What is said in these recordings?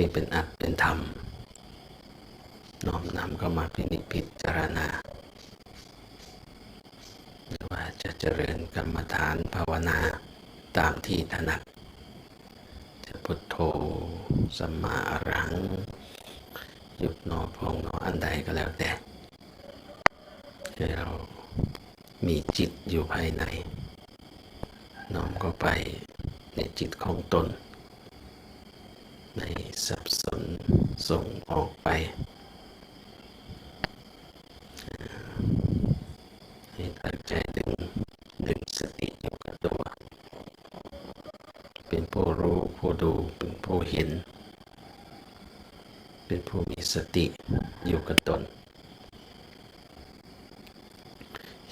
ที่เป็นอัตเป็นธรรม น้อมนำเข้ามาพินิจพิจารณาหรือว่าจะเจริญกรรมฐานภาวนาตามที่ถนัดจะพุทโธสัมมาอรังหยุดหนอพองหนออันใดก็แล้วแต่ให้เรามีจิตอยู่ภายใน น้อมเข้าไปในจิตของตน ในสับสนส่งออกไป ให้ตั้งใจดึงดึงสติอยู่กับตัว เป็นผู้รู้ผู้ดูเป็นผู้เห็น เป็นผู้มีสติอยู่กับตน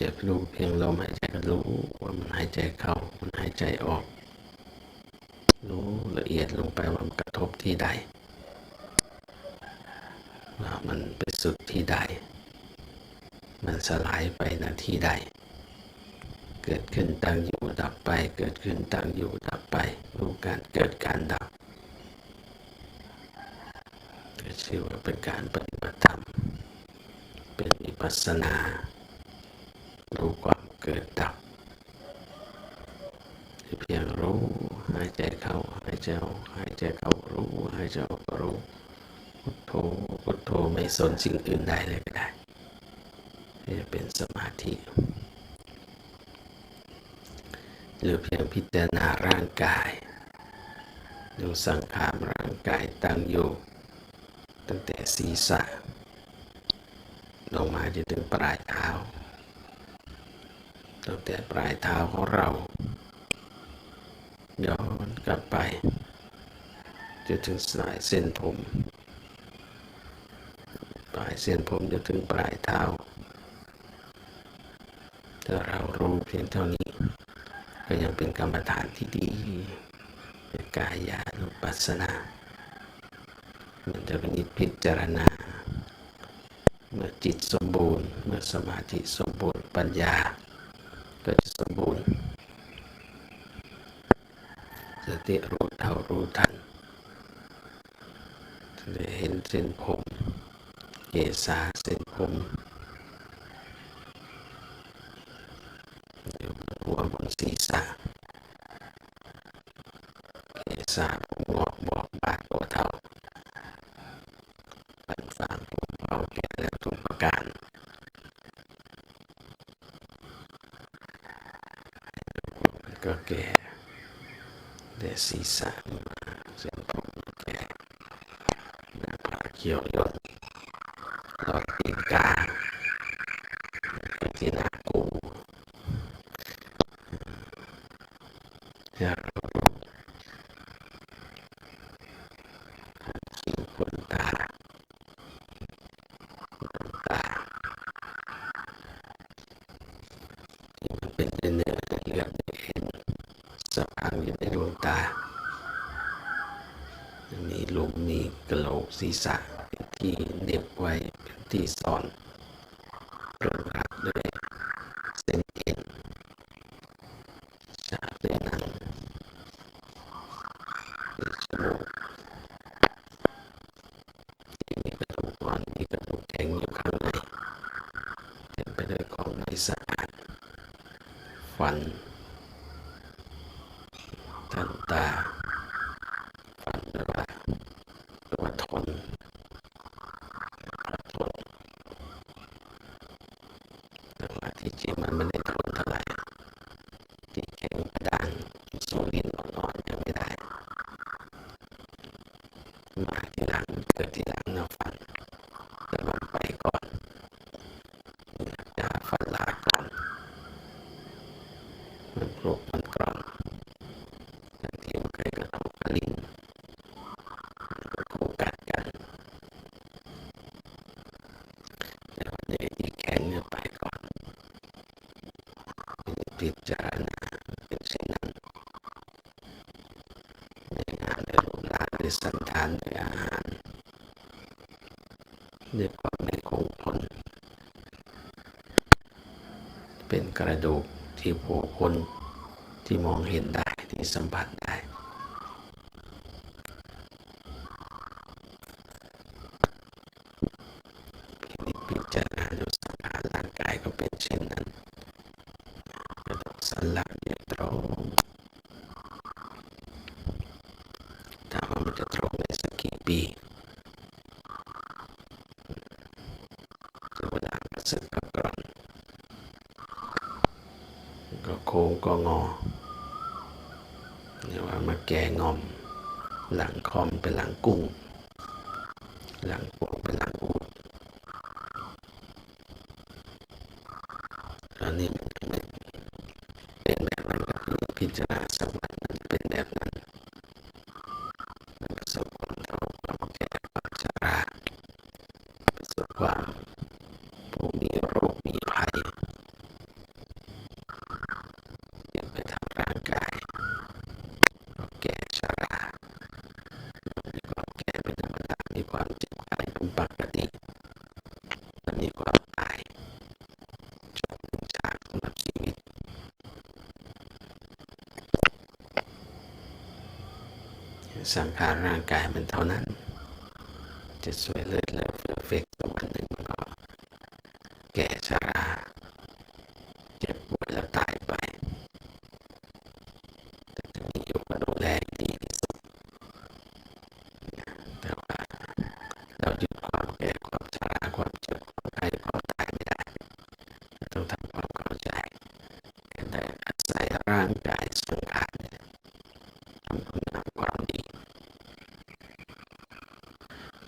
จะรู้เพียงลมหายใจก็รู้ว่ามันหายใจเข้ามันหายใจออก รู้ละเอียดลงไปว่ามันกระทบที่ใดว่ามันไปสุดที่ใด มันสลายไปณที่ใด เกิดขึ้นตั้งอยู่ดับไป เกิดขึ้นตั้งอยู่ดับไป รู้การเกิดการดับชื่อว่าเป็นการปฏิบัติธรรม เป็นวิปัสสนา รู้ความเกิดดับ เพียงรู้หายใจเข้าหายใจออกหายใจเข้ารู้หายใจออกรู้พุทโธพุทโธไม่สนสิ่งอื่นใดเลยก็ได้จะเป็นสมาธิ หรือเพียงพิจารณาร่างกายดูสังขารร่างกายตั้งอยู่ ตั้งแต่ศีรษะลงมาจนถึงปลายเท้า ตั้งแต่ปลายเท้าของเรา ย้อนกลับไปจนถึงสายเส้นผม ปลายเส้นผมจนถึงปลายเท้าถ้าเรารู้เพียงเท่านี้ ก็ยังเป็นกรรมฐานที่ดีกายานุปัสสนา มันจะเป็นพิจารณา เมื่อจิตสมบูรณ์ เมื่อสมาธิสมบูรณ์ปัญญาก็จะสมบูรณ์ ส ติรู้เท่ารู้ทันจะเห็นเส้นผม เกษาเส้นผมอยู่บนหัวบนศีรษะเกษาผมงอกบอกบาดตัวเท่าปันฟางผมเผาแก่แล้วทุกประการก็แก่ แต่ศีรษะมาเส้นผมแก่หน้าผากเขียวย่นรอยตีนกาที่หน้ากูอย่าเรารู้คิ้วขนตาขนตาที่มันเป็นเนื้อเลือดเห็นสะพังอยู่ในดวงตา มีหลุมมีกระโหลก ศีรษะเป็นที่เหน็บไว้เป็นที่ซ่อนรองรับด้วยเส้นเอ็นฉาบด้วยหนังด้วยจมูกที่มีกระดูกอ่อนมีกระดูกแข็งอยู่ข้างในเต็มไปด้วยของไม่สะอาดฟันทันตา ฟันหรือว่าตัวทนพระทนแต่ว่าที่จริงมันไม่ได้ทนเท่าไหร่ที่แข็งกระด้างสู้ดินอ่อนๆยังไม่ได้ มาทีหลังเกิดทีหลังนะฟันจะลงไปก่อนอยากจะฟันลาก่อน มันกรุบมันกร่อนอย่างที่มันเคยกระทบกับลิ้นมันก็คู่กัดกันแต่วันนี้ที่แข็งเนี่ยไปก่อน พิจารณาเป็นสิ่งนั้นในงานในรูปร่างในสันฐานในอาหารในความไม่คงทนเป็นกระดูกที่ผู้คนที่มองเห็นได้ที่สัมผัสได้ ก็เป็นเช่นนั้นกระดูกสันหลังเนี่ยตรง ถามว่ามันจะตรงในสักกี่ปีเวลากระสึกกระกร่อนก็โค้งก็งอเรียกว่ามาแก่งอม หลังคอมเป็นหลังกุ้ง หลัง คือพิจารณาสักวันมันเป็นแบบนั้นมันประสบความ สังขารร่างกายมันเท่านั้น จะสวยเลิศเลอเฟือเฟกสักวันหนึ่งมันก็แก่ชราเจ็บป่วยแล้วตายไปแต่ถึงอยู่ก็ดูแลดีที่สุดแต่ว่าเราหยุดความแก่ความชราความเจ็บความไข้ความตายไม่ได้ ต้องทำความเข้าใจกันได้อาศัยร่างกายสังขารเนี่ยทำคุณงามความดี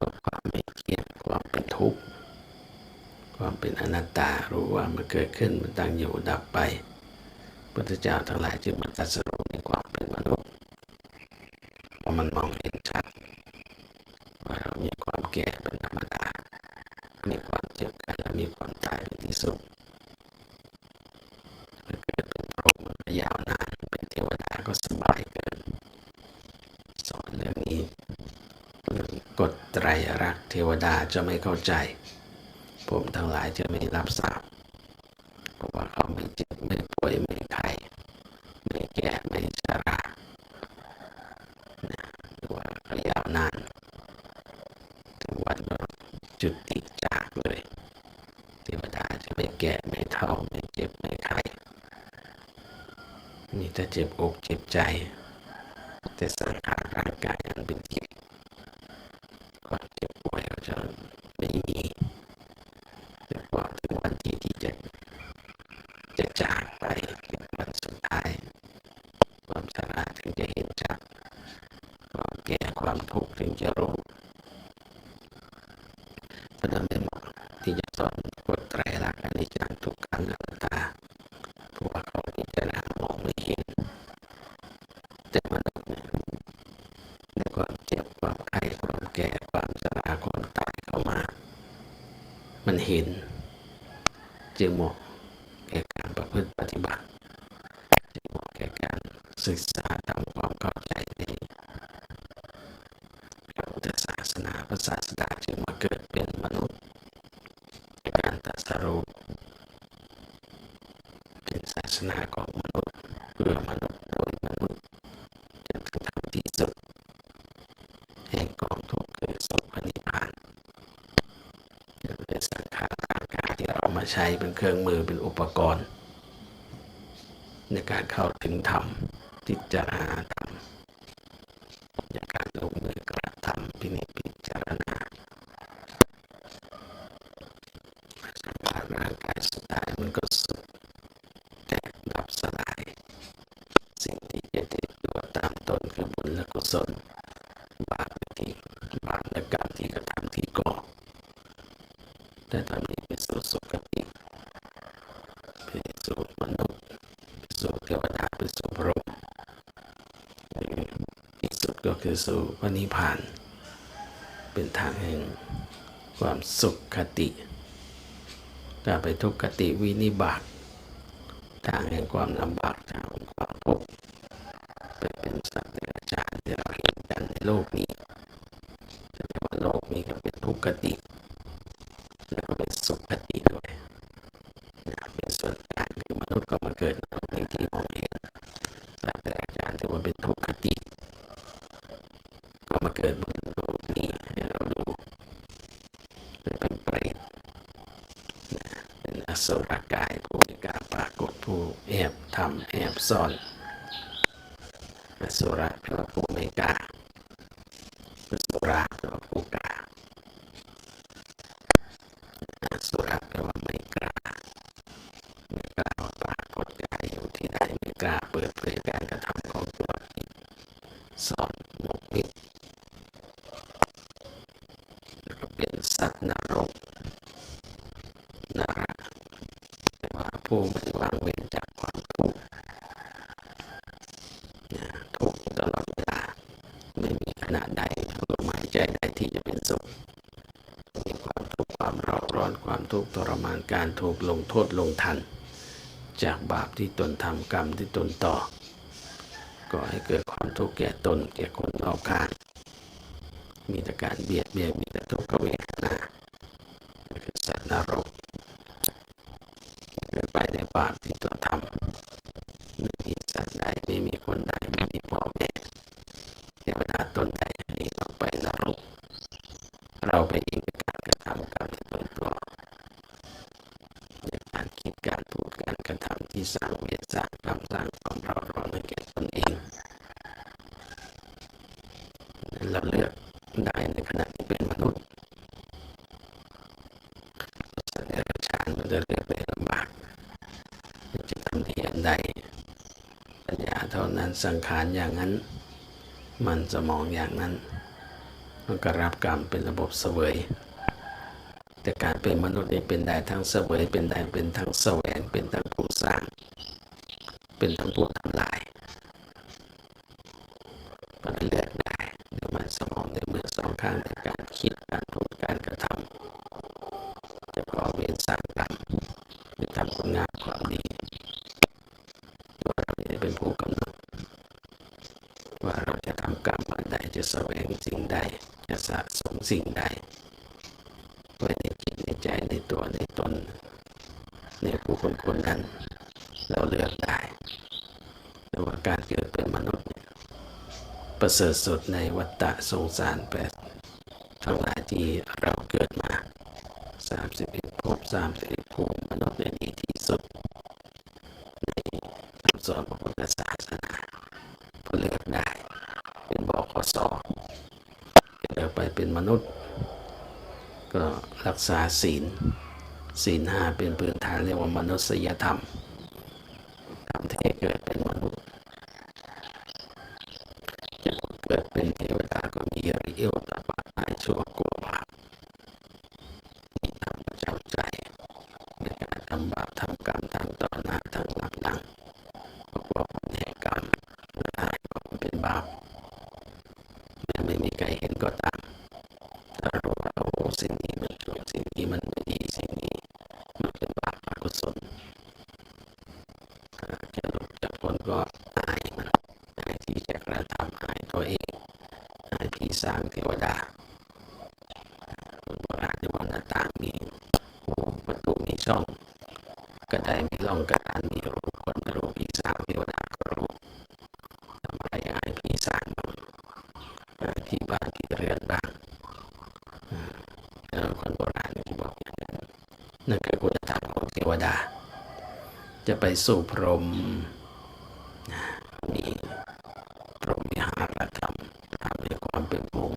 ลดความไม่เที่ยงความเป็นทุกข์ความเป็นอนั ตตา รู้ว่ามันเกิดขึ้นมันตั้งอยู่ดับไป พุทธเจ้าทั้งหลายจึงมาตรัสรู้ในความเป็นมนุษย์เพราะมันมองเห็นชัดว่าเรามีความแก่เป็นธรรมดา มีความเจ็บไข้และมีความตายเป็นที่สุดถ้าเกิดเป็นพรหมมันยาวนานเป็นเทวดาก็สบายเกินสอนเรื่องนี้กฎไตรรักเทวดาจะไม่เข้าใจ ทั้งหลายจะไม่รับทราบเพราะว่าเขาไม่เจ็บไม่ป่วยไม่ไข้ไม่แก่ไม่ชราหรือว่าเขายาวนานถึงวันจุติจากเลยเทวดาจะไม่แก่ไม่เท่าไม่เจ็บไม่ไข้มีแต่เจ็บอกเจ็บใจ แต่สังขารร่างกายมันเป็นที่ความเจ็บป่วยก็จะไม่มีแต่พอถึงวันที่ที่จะจะจากไปเป็นวันสุดท้าย ความชราถึงจะเห็นชัดความแก่ความทุกข์ถึง จะรู้เพรานั้นไม่เหมาะที่จะสอนกฎไตรลักษณ์อนิจจังทุกขังอนัตตาเพราะว่าเขาพิจารณามองไม่เห็น แต่มนุษย์ในความเจ็บความไข้ความแก่ความชราความตายเข้ามา มันเห็น จึงเหมาะแก่การประพฤติปฏิบัติ จึงเหมาะแก่การศึกษาทำความเข้าใจในพระพุทธศาสนาพระ ศาสดาจึงมาเกิดเป็นมนุษย์การตรัสรู้เป็นศาสนาของมนุษย์เพื่อมนุษย์โดยมนุษย์จนถึงทำที่สุดแห่งกองทุกข์คือสุขนิพานจึงเป็นสังขารร่างกายที่เรามาใช้เป็นเครื่องมือเป็นอุปกรณ์ ในการเข้าถึงธรรมพิจารณาธรรมในการลงมือกระทำพินิจพิจารณาสังขารร่างกายสุดท้ายมันก็สุดแตกดับสลาย สิ่งที่จะติดตัวตามตนคือบุญและกุ ศลบาปที่บาปและกรรมที่กระทำที่ก่อแต่ตอนนี้ไปสู่สุคติไปสู่มนุษย์ไปสู่เทวดาไปสู่พรหมที่สุดก็คือสู่พระนิพพาน เป็นทางแห่งความสุขคติถ้าไปทุกขติวินิบาตทางแห่งความลำบากทางแห่งความทุกข์ ไปเป็นสัตว์เดรัจฉานที่เราเห็นกันในโลกนี้แต่ว่าโลกนี้ก็เป็นทุกขติแล้วก็เป็นสุขติด้วยนะเป็นส่วนกลางคือมนุษย์ก็มาเกิดในที่มองเห็นสัตว์เดรัจฉานถือว่าเป็นทุกขติ ก็มาเกิดบนโลกนี้ให้เราดูเป็นเปรตนะเป็นอสุรกายผู้กาปรากฏผู้แอบทำแอบซ่อน สุรแปลว่าผู้ไม่กล้าสุราแปลว่าผู้กล้าสุรแปลว่าไม่กล้าไม่กล้าปรากฏกายอยู่ที่ใดไม่กล้าเปิดเผยการกระทำของตัวเองสอนหมกมิดเป็นสัตว์นรกนรกแต่ว่าผู้ไม่วางเว้นจากความทุกข์นะทุกข์ตลอดเวลาไม่มีขณะใดลมหายใจใดที่จะเป็นสุข มีความทุกข์ความร้อนร้อนความ ทุกข์ทรมานการถูกลงโทษลงทัน จากบาปที่ตนทำกรรมที่ตนต่อ ก็ให้เกิดความทุกข์แก่ตนแก่คนรอบข้างมีแต่การเบียดเบียนมีแต่ทุกขเวทนาคือสัตว์นรกเกิดไปในบาปที่ตนทำไม่มีสัตว์ใดไม่มีคนใดไม่มีพ่อแม่เทวดาตนใดให้เราไปนรก เราไปเองในการกระทำกรรมที่ตนก่อในการคิดการพูดการกระทำที่สร้างเวรสร้างกรรมสร้างความร้อนร้อนให้แก่ตนเองเราเลือกได้ในขณะที่เป็นมนุษย์สัตว์เดรัจฉานมันจะเลือกได้ลำบากจะทำที่อันใดปัญญาเท่านั้นสังขารอย่างนั้น มันสมองอย่างนั้น มันก็รับกรรมเป็นระบบเสวย แต่การเป็นมนุษย์นี่เป็นได้ทั้งเสวย เป็นได้เป็นทั้งแสวงเป็นทั้งผู้สร้าง เป็นทั้งผู้ทำลายมันเลือกได้ในมันสมองในมือสองข้างในการคิดการพูดการกระทำจะก่อเวรสร้างกรรมหรือทำคุณงามความดีตัวเราไม่ได้เป็นผู้กำหนด ว่าเราจะทำกรรมอันใด จะแสงสิ่งใดจะสะสมสิ่งใดไว้ในจิตในใจในตัวในตน ในผู้คนคนนั้น เราเลือกได้แต่ว่าการเกิดเป็นมนุษย์ ประเสริฐสุดในวัฏฏะสงสารแปดทั้งหลายที่เราเกิดมา31ภพ31ภูมิมนุษย์ในยดีที่สุดในคำสอนของพุทธศาสนาพอเลือกได้ เป็นบขสเลือกไป เป็นมนุษย์ ก็รักษาศีลศีลห้าเป็นพื้นฐานเรียกว่ามนุษยธรรมทำให้เกิดเป็นมนุษย์จะเกิดเป็นเทวดาก็มีอริยวัตปาตายชั่วกลัวบาปมีธรรมประจำใจในการทำบาปทำกรรมทั้งต่อหน้าทั้งหลังหลังเพราะว่าผลแห่งกรรมเมื่ออายก็เป็นบาปแม้ไม่มีใครเห็นก็ตาม ถ้ารู้ว่าโอ้สิ่งนี้มันชั่วสิ่งนี้มันไม่ดีสิ่งนี้มันเป็นบาปอ กุศลจะหลุดจากพ้นก็อายมันอายที่จะกระทำหายตัวเองหายพี่สร้างเทวดาคนโบราณที่ว่าหน้าต่างมีหูประตูมีช่องกระไดมีร่องกระดานมีรูคนไม่รู้ผีสางเทวดาก็รู้ทำอะไรอายผีสางบ้างอายที่บ้านที่เรือนบ้าง เอ่อคนโบราณที่บอกอย่างนั้นนั่นคือคุณธรรมของเทวดา จะไปสู่พรหมนะมีพรหมวิหารธรรมทำด้วยความเป็นพรหม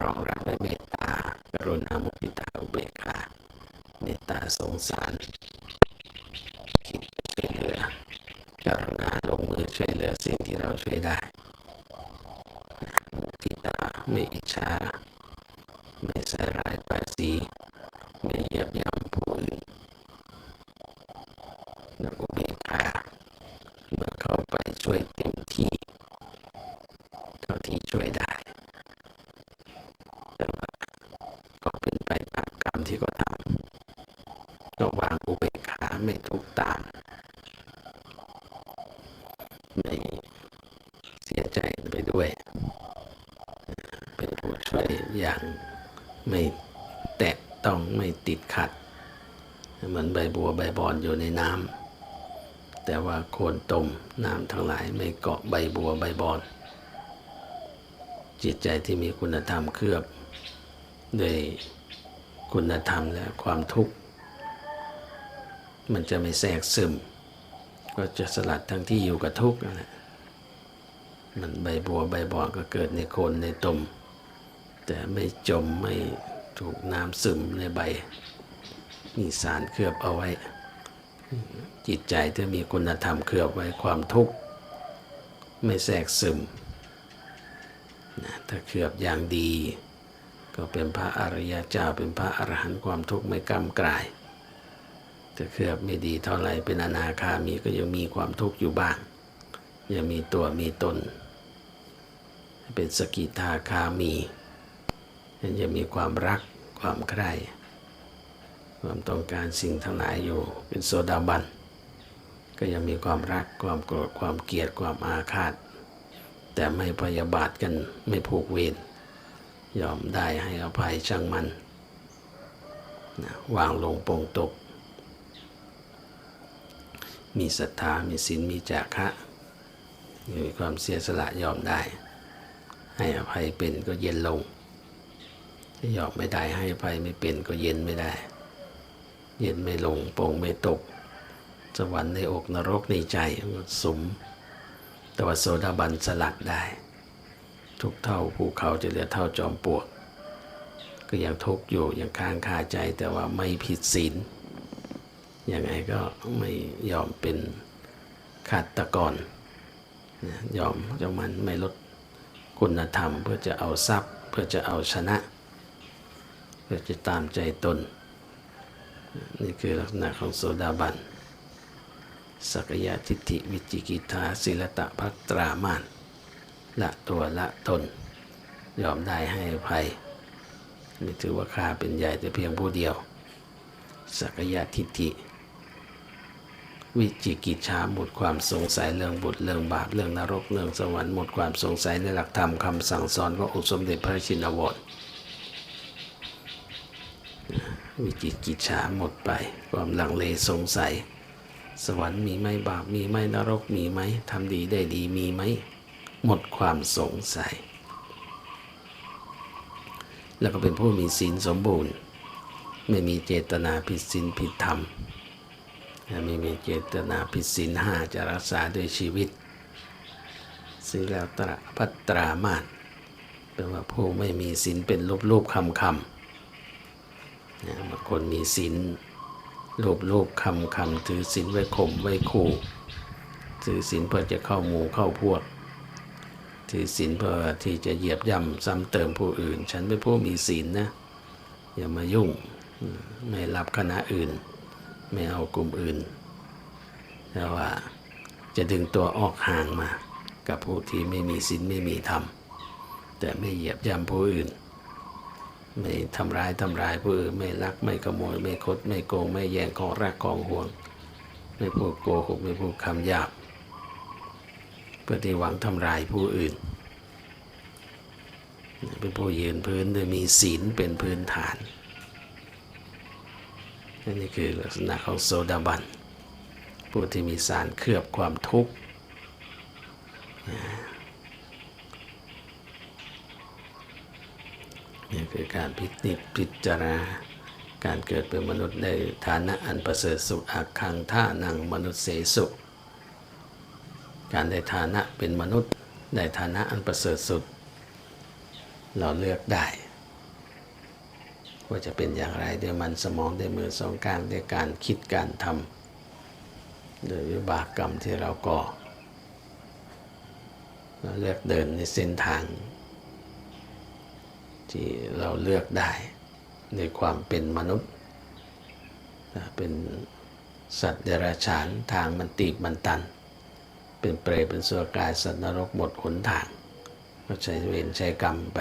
รองรับด้วยเมตตากรุณามุทิตาอุเบกขาเมตตาสงสารคิดช่วยเหลือกรุณาลงมือช่วยเหลือสิ่งที่เราช่วยได้มุทิตาไม่อิจฉา ไม่ใส่ร้ายป้ายสีไม่เหยียบย่ำผู้อื่นนักอุเบกขาเมื่อเข้าไปช่วยเต็มที่เท่าที่ช่วยได้แต่ว่าก็เป็นไปตามกรรมที่เขาทำก็วางอุเบกขาไม่ทุกข์ตาม ไม่เสียใจไปด้วย เป็นผู้ช่วย อย่างไม่แตะต้องไม่ติดขัด เหมือนใบบัวใบบอนอยู่ในน้ำแต่ว่าโคนตมน้ำทั้งหลายไม่เกาะใบบัวใบบอน จิตใจที่มีคุณธรรมเคลือบด้วยคุณธรรมและความทุกข์ มันจะไม่แทรกซึม ก็จะสลัดทั้งที่อยู่กับทุกข์นั่นแหละมันใบบัวใบบอนก็เกิดในโคนในตม แต่ไม่จมไม่ถูกน้ำซึมในใบมีสารเคลือบเอาไว้ จิตใจที่มีคุณธรรมเคลือบไว้ความทุกข์ ไม่แทรกซึมนะถ้าเคลือบอย่างดี ก็เป็นพระอริยเจ้าเป็นพระอรหันต์ความทุกข์ไม่กำกลายถ้าเคลือบไม่ดีเท่าไหร่เป็นอนาคามีก็ยังมีความทุกข์อยู่บ้าง ยังมีตัวมีตน เป็นสกิทาคามี ยังจะมีความรักความใคร่ความต้องการสิ่งทั้งหลายอยู่เป็นโซดาบัน ก็ยังมีความรักความโกรธความเกลียดความอาฆาต แต่ไม่พยาบาทกันไม่ผูกเวรยอมได้ให้อภัยช่างมันนะวางลงปงตก มีศรัทธามีศีลมีจาคะมีความเสียสละยอมได้ ให้อภัยเป็นก็เย็นลง ถ้ายอมไม่ได้ให้อภัยไม่เป็นก็เย็นไม่ได้ เย็นไม่ลงโปร่งไม่ตก สวรรค์ในอกนรกในใจสมแต่ว่าโซดาบันสลัดได้ ทุกเท่าภูเขาจะเหลือเท่าจอมปลวก ก็ยังทุกอยู่ยังค้างคาใจแต่ว่าไม่ผิดศีลยังไงก็ไม่ยอมเป็นขาตกรนยอมเจ้ามันไม่ลดคุณธรรมเพื่อจะเอาทรัพย์ เพื่อจะเอาชนะ เพื่อจะตามใจตน นี่คือลักษณะของโสดาบัน สักยะทิฏฐิวิจิกิทาศิลตะพัตรามาน ละตัวละตน ยอมได้ให้อภัย ไม่ถือว่าข้าเป็นใหญ่แต่เพียงผู้เดียว สักยะทิฏฐิวิจิกิจฉาหมดความสงสัยเรื่องบุตรเรื่องบาปเรื่องนรกเรื่องสวรรค์หมดความสงสัยในหลักธรรมคำสั่งสอนขององค์สมเด็จพระชินวร วิจิกิจฉาหมดไป ความหลังเลสงสัย สวรรค์มีไหมบาปมีไหมนรกมีไหมทำดีได้ดีมีไหม หมดความสงสัย แล้วก็เป็นผู้มีศีลสมบูรณ์ ไม่มีเจตนาผิดศีลผิดธรรมไม่มีเจตนาผิดศีลห้าจะรักษาด้วยชีวิตศีลตระพัตรามาตแปลว่าผู้ไม่มีศีลเป็นรูปรูปคำคำ บางคนมีศีลรูปรูปคำคำถือศีลไว้ข่มไว้ขู่ถือศีลเพื่อจะเข้าหมู่เข้าพวก ถือศีลเพื่อที่จะเหยียบย่ำซ้ำเติมผู้อื่น ฉันเป็นผู้มีศีลนะอย่ามายุ่งไม่รับคณะอื่น ไม่เอากลุ่มอื่นแต่ว่าจะดึงตัวออกห่างมา กับผู้ที่ไม่มีศีลไม่มีธรรมแต่ไม่เหยียบย่ำผู้อื่น ไม่ทำร้ายทำร้ายผู้อื่นไม่ลักไม่ขโมย ไม่คดไม่โกง ไม่แย่งของรักของห่วง ไม่พูดโกหกไม่พูดคำหยาบเพื่อที่หวังทำลายผู้อื่น เป็นผู้ยืนพื้นโดยมีศีลเป็นพื้นฐานนนี้คือลักษณะของโซดาบัน ผู้ที่มีสารเคลือบความทุกข์ นี่คือการพิจิตพิจารณาการเกิดเป็นมนุษย์ในฐานะอันประเสริฐสุขอักขังท่านังมนุษย์เสสุขการได้ฐานะเป็นมนุษย์ได้ฐานะอันประเสริฐสุด เราเลือกได้ ว่าจะเป็นอย่างไรด้วยมันสมองด้วยมือสองข้างด้วยการคิดการทำโดยวิบากกรรมที่เราก่อเราเลือกเดินในเส้นทาง ที่เราเลือกได้ในความเป็นมนุษย์ เป็นสัตว์เดรัจฉานทางมันตีบมันตัน เป็นเปรตเป็นสุรกายสัตว์นรกหมดหนทาง ก็ใช้เวรใช้กรรมไป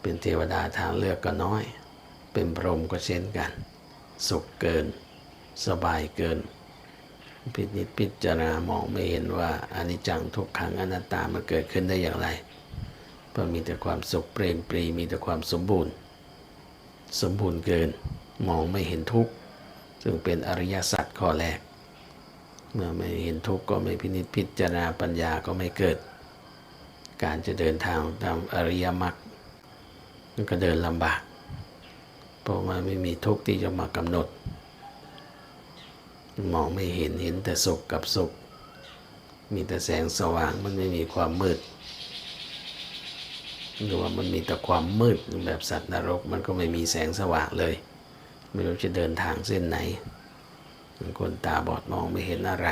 เป็นเทวดาทางเลือกก็น้อย เป็นพรหมก็เช่นกัน สุขเกิน สบายเกิน พิจิตพิจารณามองไม่เห็นว่าอนิจจังทุกขังอนัตตามันเกิดขึ้นได้อย่างไร เพราะมีแต่ความสุขเปรมปรีมีแต่ความสมบูรณ์ สมบูรณ์เกินมองไม่เห็นทุกข์ซึ่งเป็นอริยสัจข้อแรก เมื่อไม่เห็นทุกข์ก็ไม่พินิจพิจารณาปัญญาก็ไม่เกิด การจะเดินทางตามอริยมรรคมันก็เดินลำบาก เพราะมันไม่มีทุกข์ที่จะมากำหนด มองไม่เห็นเห็นแต่สุขกับสุข มีแต่แสงสว่างมันไม่มีความมืด หรือว่ามันมีแต่ความมืดแบบสัตว์นรก มันก็ไม่มีแสงสว่างเลย ไม่รู้จะเดินทางเส้นไหนคนตาบอดมองไม่เห็นอะไร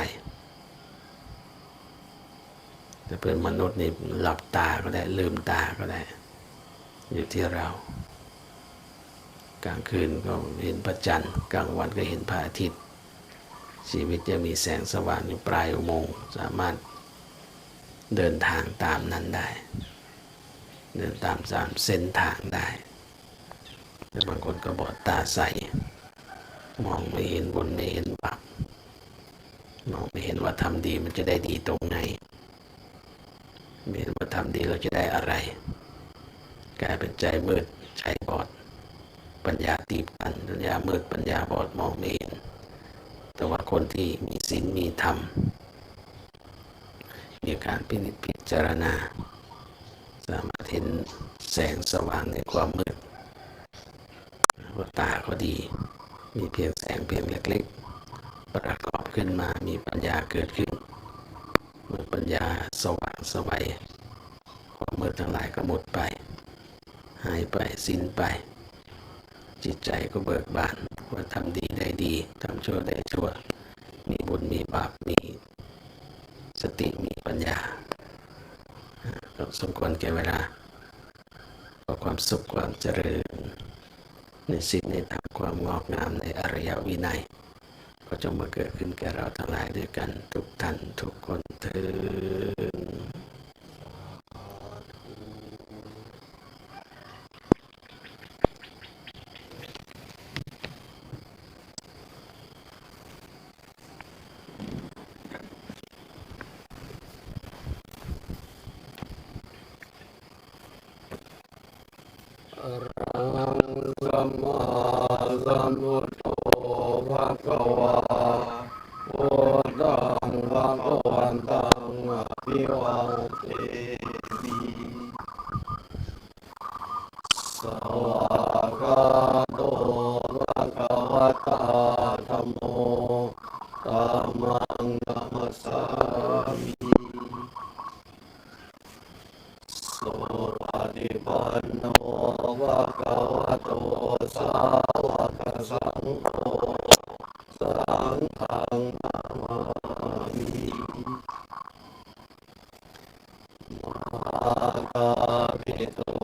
แต่เป็นมนุษย์นี่หลับตาก็ได้ลืมตาก็ได้ อยู่ที่เรา กลางคืนก็เห็นพระจันทร์กลางวันก็เห็นพระอาทิตย์ ชีวิตจะมีแสงสว่างอยู่ปลายอุโมงค์สามารถเดินทางตามนั้นได้ เดินตามสามเส้นทางได้แต่บางคนก็บอดตาใสมองไม่เห็นบนไม่เห็นบาปมองไม่เห็นว่าทำดีมันจะได้ดีตรงไหนไม่เห็นว่าทำดีเราจะได้อะไร กลายเป็นใจมืดใจบอด ปัญญาตีบตันปัญญามืดปัญญาบอดมองไม่เห็น แต่ว่าคนที่มีศีลมีธรรมมีการพินิจพิจารณา สามารถเห็นแสงสว่างในความมืดว่าตาก็ดี มีเพียงแสงเพียงเล็กๆ ประกอบขึ้นมามีปัญญาเกิดขึ้น เมื่อปัญญาสว่างสวัยความมืดทั้งหลายก็หมดไป หายไปสิ้นไป จิตใจก็เบิกบานว่าทำดีได้ดีทำชั่วได้ชั่ว มีบุญมีบาปมี สติมีปัญญา สมควรแก่เวลาขอความสุขความเจริญ ในสิ่งในธรรมความงอกงามในอริยวินัย ก็จงมาเกิดขึ้นแก่เราทั้งหลายด้วยกันทุกท่านทุกคนเถิด สัมมา สัมพุทโธภะคะวาพุทธังภะคะวันตังอภิวาเทมิสวากขาโตภะคะวะตาธัมโมธัมมังนัมสสามิ สุปฏิปันโนภะคะวะโตสาวกสังโฆสังฆังนามามิมาคา ภิโ